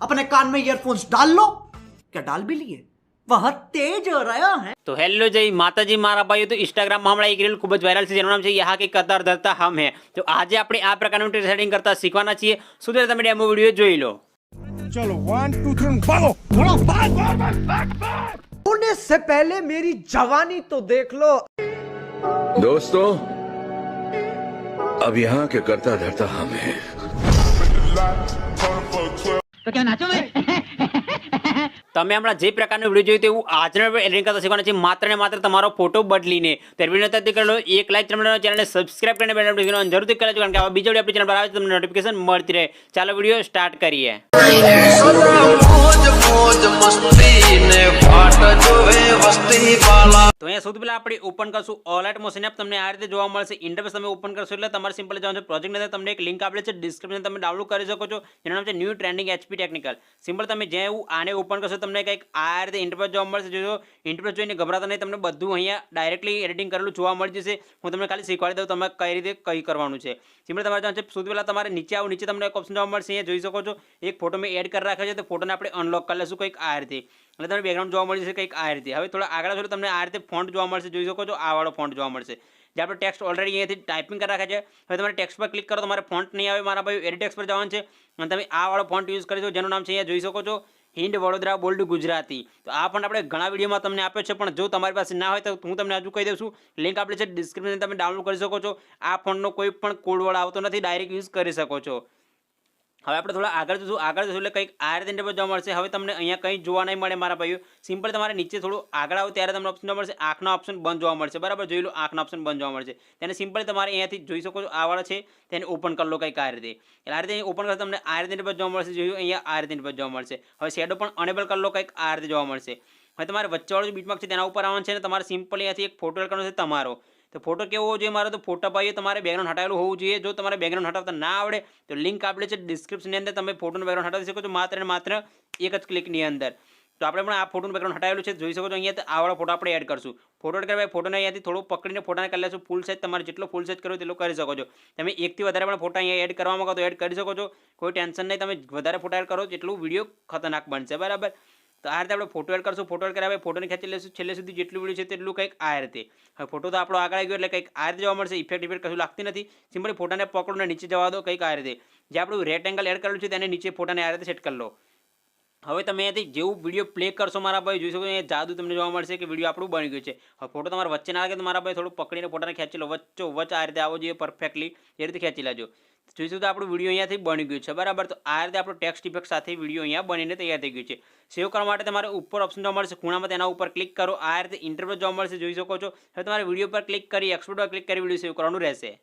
अपने कान में ईयरफोन्स डाल लो क्या डाल भी लिए वह तेज हो रहा है તો હેલો જય માતાજી મારા ભાઈઓ તો ઇન્સ્ટાગ્રામમાં હમણાં એક રીલ ખૂબ જ વાયરલ છે જેનું નામ છે યહાં કે કતાર ધરતા હમ હે તો આજે આપણે આ પ્રકારનું સેટિંગ કરતા શીખવાના છીએ શું ત્યારે તમે ડેમો વિડીયો જોઈ લો चलो वन टू थ्री भागो भागो भाग भाग भाग भाग भाग होने से पहले मेरी जवानी तो देख लो दोस्तों अब यहाँ के करता धरता हम हैं તો ક્યાં નાચો મેં તમે હમણાં જે પ્રકારનો વીડિયો જોયું તેવું આજનો એડિટિંગ કરતા શીખવાના છે. માત્ર ને માત્ર તમારો ફોટો બદલીને ત્યારે નથી કરો એક લાઈક તમને ચેનલને સબસ્ક્રાઇબ કરીને બેલ નોટિફિકેશન જરૂરથી કરજો કારણ કે આવા બીજા આપણી ચેનલ પર આવે તમને નોટિફિકેશન મળતી રહે. ચાલો વીડિયો સ્ટાર્ટ કરીએ. તો અહીંયા સૌથી પહેલાં આપણે ઓપન કરશું ઓલાઇટ મોશન એપ તમને આ રીતે જોવા મળશે. ઇન્ટરફેસ તમે ઓપન કરશો એટલે તમારે સિમ્પલ જવાનું છે. પ્રોજેક્ટ અંદર તમને એક લિંક આપેલી છે. ડિસ્ક્રિપ્શન તમે ડાઉનલોડ કરી શકો છો. જેનું નામ છે new trending HP technical simple તમે જેવું આને ઓપન કરશો તમને કંઈક આ રીતે ઇન્ટરપ્રેસ જોવા મળશે જો ઇન્ટરપ્રેસ જોઈને ગભરાતા નહીં, તમને બધું અહીંયા ડાયરેક્ટલી એડિટિંગ કરેલું જોવા મળી જશે. હું તમને ખાલી શીખવાડી દઉં તમે કઈ રીતે કઈ કરવાનું છે. સિમ્પલ તમારે જવાનું છે, સૌથી પહેલાં તમારે નીચે આવું, નીચે તમને એક ઓપ્શન જોવા મળશે, અહીંયા જોઈ શકો છો. એક ફોટો મેં એડ કરી રાખ્યો છે, તો ફોટોને આપણે અનલોક કરી લઈશું કંઈક આ રીતે. એટલે તમને બેકગ્રાઉન્ડ જોવા મળી જશે કંઈક આ રીતે. હવે થોડા આગળ છો તમને આ રીતે ફોન્ટ જોવા મળશે, જોઈ શકો છો, આ વાળો ફોન્ટ જોવા મળશે. જે આપણે ટેક્સ્ટ ઓલરેડી અહીંયાથી ટાઈપિંગ કરી રાખ્યા છે, હવે તમારે ટેક્સ્ટ પર ક્લિક કરો, તમારે ફોન્ટ નહીં આવે, મારા ભાઈ એડિટેક્સ પર જવાનું છે. અને તમે આ વાળો ફોન્ટ યુઝ કરી દો જેનું નામ છે અહીંયા જોઈ શકો છો. હિન્દ, વડોદરા, બોલ્ડ, ગુજરાતી. તો આ પણ આપણે ઘણા વિડીયોમાં તમને આપ્યો છે, પણ જો તમારી પાસે ના હોય તો હું તમને હજુ કહી દઉં છું. લિંક આપણે છે ડિસ્ક્રિપ્શન તમે ડાઉનલોડ કરી શકો છો. આ ફોનનો કોઈ પણ કોડવર્ડ આવતો નથી ડાયરેક્ટ યુઝ કરી શકો છો. હવે આપણે થોડા આગળ જશું આગળ જશું એટલે કંઈક આ રીતે ઇન્ટરફેસ જોવા મળશે. હવે તમને અહીંયા કંઈ જોવા નહીં મળે મારા ભાઈઓ. સિમ્પલ તમારે નીચે થોડું આગળ આવો ત્યારે તમને ઓપ્શન જોવા મળશે. આંખનો ઓપ્શન બંધ જોવા મળશે. બરાબર? જોઈ લો, આંખનો ઓપ્શન બંધ જોવા મળશે. તેને સિમ્પલ તમારે અહીંયાથી જોઈ શકો છો. આ છે. તેને ઓપન કરી લો કંઈક આ રીતે. એટલે આ રીતે ઓપન કરશે તમને આ રીતે ઇન્ટરફેસ જોવા મળશે. જોયું અહીંયા આ રીતે ઇન્ટરફેસ જોવા મળશે. હવે શેડો પણ અનેબલ કરી લો, કંઈક આ રીતે જોવા મળશે. હવે તમારે વચ્ચેવાળો જે બીટમાર્ક છે તેના ઉપર આવવાનું છે અને તમારે સિમ્પલ અહીંયાથી એક ફોટો કરવાનો છે તમારો. તો ફોટો કેવો હોવો જોઈએ? મારો તો ફોટા પાઈએ તમારે બેકગ્રાઉન્ડ હટાવેલું હોવું જોઈએ. જો તમારે બેકગ્રાઉન્ડ હટાવતા ના આવડે, તો લિંક આપેલી છે ડિસ્ક્રિપ્શનની અંદર. તમે ફોટોનું બેકગ્રાઉન્ડ હટાવી શકો છો, માત્ર ને માત્ર એક જ ક્લિકની અંદર. તો આપણે પણ આ ફોટોનું બેકગ્રાઉન્ડ હટાવેલું છે. જોઈ શકો છો અહીંયા આ વાળો ફોટો આપણે એડ કરશું. ફોટો એડ કરવા ફોટોને અહીંયાથી થોડું પકડીને ફોટાને કરી લેશું. ફૂલ સાઇઝ તમારે જેટલો ફૂલ સાઇઝ કરો તેટલો કરી શકો છો. તમે એકથી વધારે પણ ફોટા અહીંયા એડ કરવા માંગો તો એડ કરી શકો છો. કોઈ ટેન્શન નહીં, તમે વધારે ફોટા એડ કરો એટલું વીડિયો ખતરનાક બનશે. બરાબર? તો આ રીતે આપણે ફોટો એડ કરશું. ફોટો એડ કર્યા પછી ફોટોને ખેંચી લેશું. છેલ્લે સુધી જેટલું વીડિયો છે તેટલું કંઈક આ રીતે. હવે ફોટો તો આપણો આગળ આવી ગયો એટલે કંઈક આ રીતે જોવા મળશે. ઇફેક્ટ ઇફેક્ટ કશું લાગતી નથી. સિમ્પલી ફોટાને પકડોને નીચે જવા દો કંઈક આ રીતે. જે આપણું રેટ એંગલ એડ કરેલું છે તેને નીચે ફોટાને આ રીતે સેટ કરી લો. હવે તમે અહીંયાથી જેવું વીડિયો પ્લે કરશો મારા ભાઈ, જોઈ શકો એ જાદુ તમને જોવા મળશે કે વીડિયો આપણું બની ગયું છે. હવે ફોટો તમારે વચ્ચે ના લાગે તો મારા ભાઈ થોડું પકડીને ફોટાને ખેંચી લો. વચ્ચો વચ્ચે આ રીતે આવો જોઈએ પરફેક્ટલી એ રીતે ખેંચી લેજો. જોઈશું તો આપણું વીડિયો અહીંયાથી બની ગયું છે. બરાબર? તો આ રીતે આપણો ટેક્સ્ટ ઇફેક્ટ સાથે વીડિયો અહીંયા બનીને તૈયાર થઈ ગયું છે. સેવ કરવા માટે તમારે ઉપર ઓપ્શન જોવા મળશે. ખૂણામાં તેના ઉપર ક્લિક કરો. આ રીતે ઇન્ટરવ્યુ જોવા મળશે. જોઈ શકો છો. હવે તમારે વીડિયો પર ક્લિક કરી એક્સપોર્ટ પર ક્લિક કરી વીડિયો સેવ કરવાનું રહેશે.